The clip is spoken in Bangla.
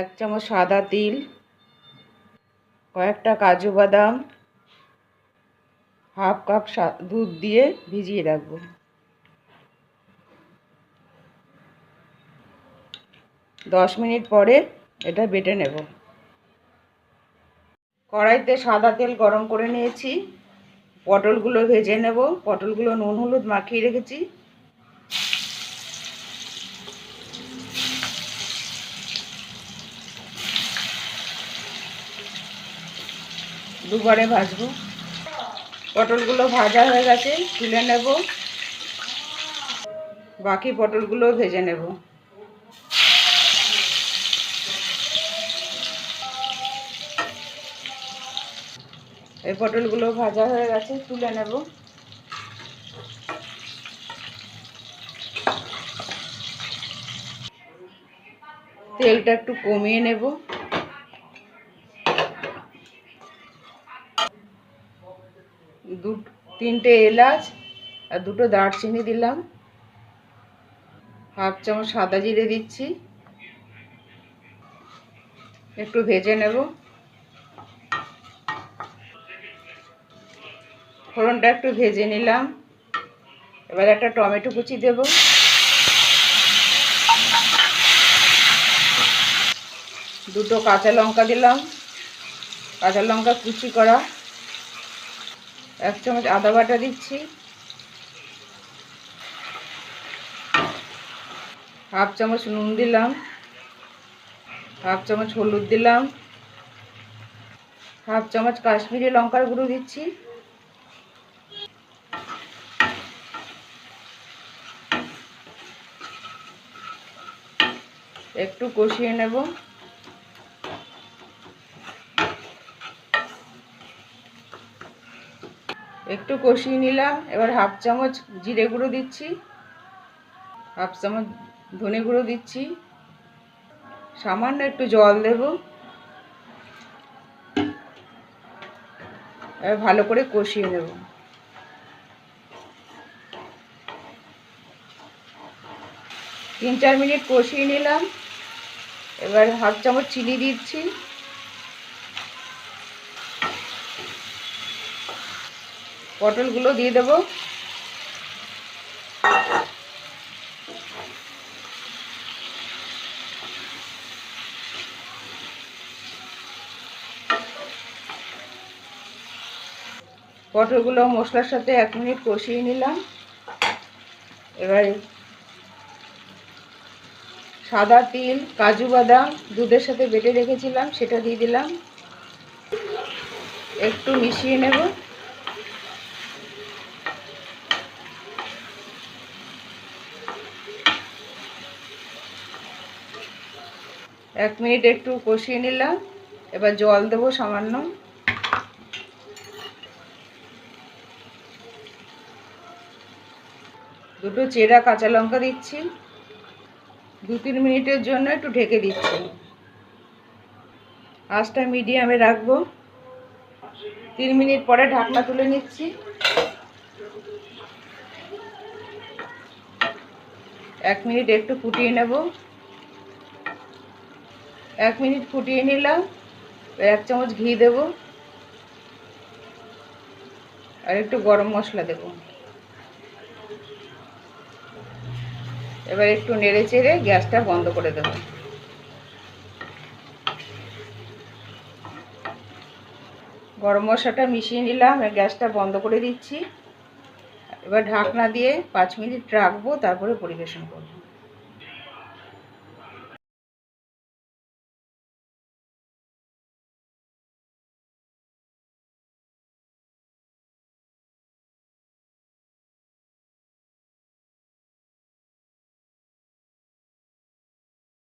এক চামচ সাদা তিল, কয়েকটা কাজু বাদাম, হাফ কাপ দুধ দিয়ে ভিজিয়ে রাখব। দশ মিনিট পরে এটা বেটে নেব। কড়াইতে সাদা তেল গরম করে নিয়েছি। পটলগুলো ভেজে নেব। পটলগুলো নুন হলুদ মাখিয়ে রেখেছি। দুবারে ভাজবো। পটলগুলো ভাজা হয়ে গেছে, তুলে নেব। বাকি পটলগুলো ভেজে নেব। এই পটলগুলো ভাজা হয়ে গেছে, তুলে নেব। তেলটা একটু কমিয়ে নেব। দু, তিনটে এলাচ আর দুটো দারচিনি দিলাম। হাফ চামচ সাদা জিরে দিচ্ছি। একটু ভেজে নেব। ফোড়নটা একটু ভেজে নিলাম। এবার একটা টমেটো কুচি দেব। দুটো কাঁচা লঙ্কা দিলাম। কাঁচা লঙ্কা কুচি করা। এক চামচ আদা বাটা দিচ্ছি। হাফ চামচ নুন দিলাম। হাফ চামচ হলুদ দিলাম। হাফ চামচ কাশ্মীরি লঙ্কার গুঁড়ো দিচ্ছি। একটু কষিয়ে নেব। একটু কষিয়ে নিলাম, এবার হাফ চামচ জিরে গুঁড়ো দিচ্ছি, হাফ চামচ ধনে গুঁড়ো দিচ্ছি, সামান্য একটু জল দেব, এবার ভালো করে কষিয়ে নেব। তিন চার মিনিট কষিয়ে নিলাম, এবার হাফ চামচ চিনি দিচ্ছি। পটলগুলো দিয়ে দেব। পটলগুলো মশলার সাথে এক মিনিট কষিয়ে নিলাম। এবার সাদা তিল, কাজু বাদাম দুধের সাথে বেটে রেখেছিলাম, সেটা দিয়ে দিলাম। একটু মিশিয়ে নেব। এক মিনিট একটু কষিয়ে নিলাম। এবার জল দেবো সামান্য। দুটো চেরা কাঁচা লঙ্কা দিচ্ছি। দু তিন মিনিটের জন্য একটু ঢেকে দিচ্ছি। আঁচটা মিডিয়ামে রাখব। তিন মিনিট পরে ঢাকনা তুলে নিচ্ছি। এক মিনিট একটু ফুটিয়ে নেব। এক মিনিট ফুটিয়ে নিলাম, এক চামচ ঘি দেব, আর একটু গরম মশলা দেবো। এবার একটু নেড়ে চেড়ে গ্যাসটা বন্ধ করে দেব। গরম মশলাটা মিশিয়ে নিলাম গ্যাসটা বন্ধ করে দিচ্ছি। এবার ঢাকনা দিয়ে পাঁচ মিনিট রাখব, তারপরে পরিবেশন করব।